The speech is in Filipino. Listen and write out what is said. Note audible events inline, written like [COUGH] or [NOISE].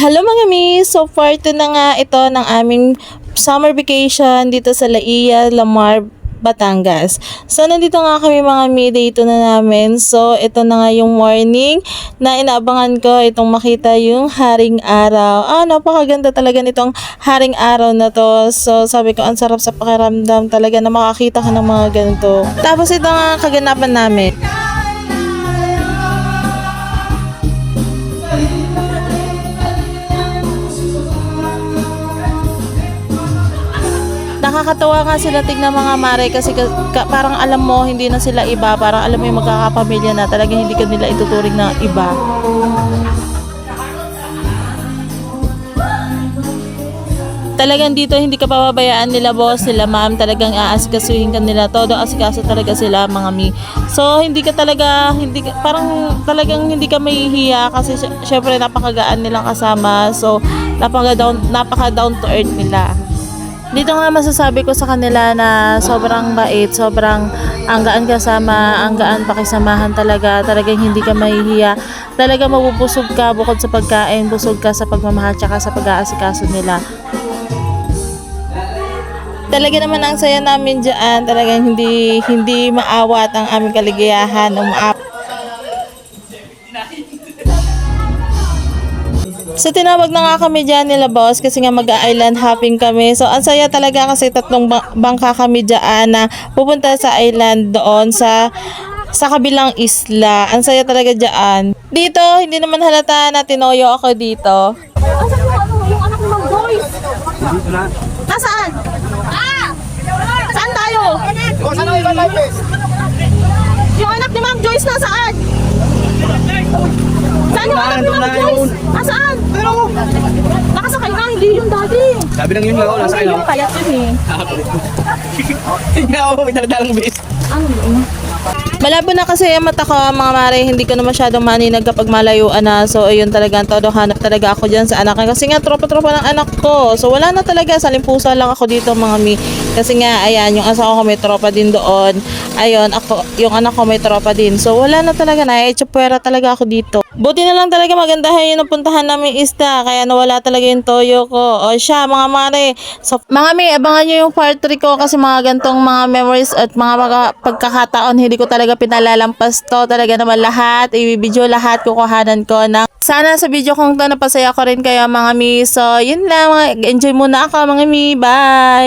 Hello mga mi! So far to na nga ito ng aming summer vacation dito sa Laia, Lamar, Batangas. So nandito nga kami mga mi, dito na namin. So ito na nga yung morning na inaabangan ko itong makita yung haring araw. Ah, napakaganda talaga nitong haring araw na to. So sabi ko, ang sarap sa pakiramdam talaga na makakita ka ng mga ganito. Tapos ito nga kaganapan namin. Nakakatawa nga sila tignan mga mare kasi ka, ka- parang alam mo hindi na sila iba. Parang alam mo yung magkakapamilya na talaga hindi ka nila ituturing na iba. Talagang dito hindi ka pababayaan nila boss sila ma'am. Talagang aasikasuhin ka nila. Todo asikaso talaga sila mga mi. So hindi ka talaga hindi ka, parang talagang hindi ka mahihiya kasi sy- syempre napakagaan nilang kasama. So napaka down napaka down to earth nila dito nga masasabi ko sa kanila na sobrang bait, sobrang ang gaan kasama, ang gaan pakisamahan talaga, talagang hindi ka mahihiya. Talaga mabubusog ka bukod sa pagkain, busog ka sa pagmamahal tsaka sa pag-aasikaso nila. Talaga naman ang saya namin diyan, talagang hindi hindi maawat ang aming kaligayahan, umaap. So tinawag na nga kami dyan nila boss kasi nga mag-island hopping kami. So ang saya talaga kasi tatlong ba- bangka kami dyan na pupunta sa island doon sa sa kabilang isla. Ang saya talaga dyan. Dito, hindi naman halata na tinoyo ako dito. Ano? Nasaan? Ah! Saan tayo? O, saan ang iba tayo, bes? Yung anak ni Ma'am Joyce nasaan? Anak ni Ma'am Joyce? Nasaan? Pero, Nakasakay na, hindi yung dati. sabi ng yun lang, nasa Hindi kayo. yung payat yun eh. [LAUGHS] Hindi ako, may daladalang bes. Ano yun? Malabo na kasi ang mata ko mga mare, hindi ko na masyadong maninag kapag malayuan na. So ayun talaga, todo hanap talaga ako dyan sa anak ko. Kasi nga tropa-tropa ng anak ko. So wala na talaga, sa limpusa lang ako dito mga mi. Kasi nga, ayan, yung asawa ko may tropa din doon. Ayun, ako, yung anak ko may tropa din. So wala na talaga na, tsupwera talaga ako dito. Buti na lang talaga magandahan yung napuntahan namin isda. Kaya nawala talaga yung toyo ko. O siya, mga mare. So, mga mi, abangan nyo yung part 3 ko kasi mga gantong mga memories at mga pagkakataon hindi ko talaga pinalalampas to. Talaga naman lahat. I-video lahat. Kukuhanan ko ng sana sa video kong to napasaya ko rin kayo mga mi. So, yun lang. Enjoy muna ako mga mi. Bye!